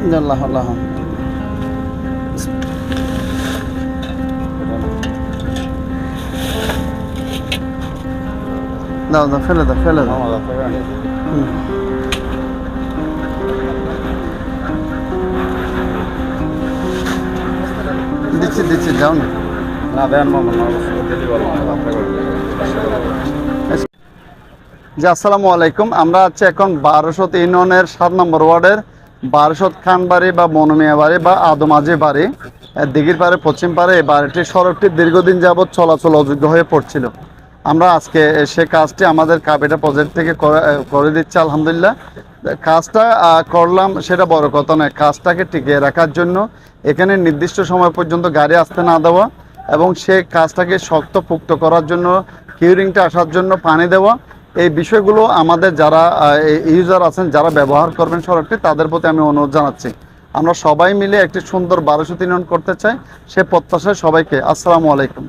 আল্লাহ আল্লাহ। দাও দাও ফেলে দাও ফেলে দাও। হুম। দিচ্ছি দিচ্ছি যাও না। না দেন মামা না দিতে পারব না জি আসসালামু আলাইকুম। আমরা আছি এখন বারোশত ইউনিয়নের সাত নম্বর ওয়ার্ডের বারোশত খান বাড়ি বা মনমিয়া বাড়ি বা আদমাজি বাড়ি দিঘির পাড়ে, পশ্চিম পাড়ে এই বাড়িটির সড়কটি দীর্ঘদিন যাবৎ চলাচল অযোগ্য হয়ে পড়ছিল। আমরা আজকে সে কাজটি আমাদের কাবিটা প্রজেক্ট থেকে করে- দিচ্ছে, আলহামদুলিল্লাহ। কাজটা করলাম সেটা বড় কথা নয়, কাজটাকে টিকিয়ে রাখার জন্য এখানে নির্দিষ্ট সময় পর্যন্ত গাড়ি আসতে না দেওয়া এবং সে কাজটাকে শক্ত পুক্ত করার জন্য কিউরিংটা আসার জন্য পানি দেওয়া এই বিষয়গুলো আমাদের যারা ইউজার আছেন, যারা ব্যবহার করবেন সড়কটি, তাদের প্রতি আমি অনুরোধ জানাচ্ছি। আমরা সবাই মিলে একটি সুন্দর বারোশো তিন করতে চাই। সে প্রত্যাশায় সবাইকে আসসালামু আলাইকুম।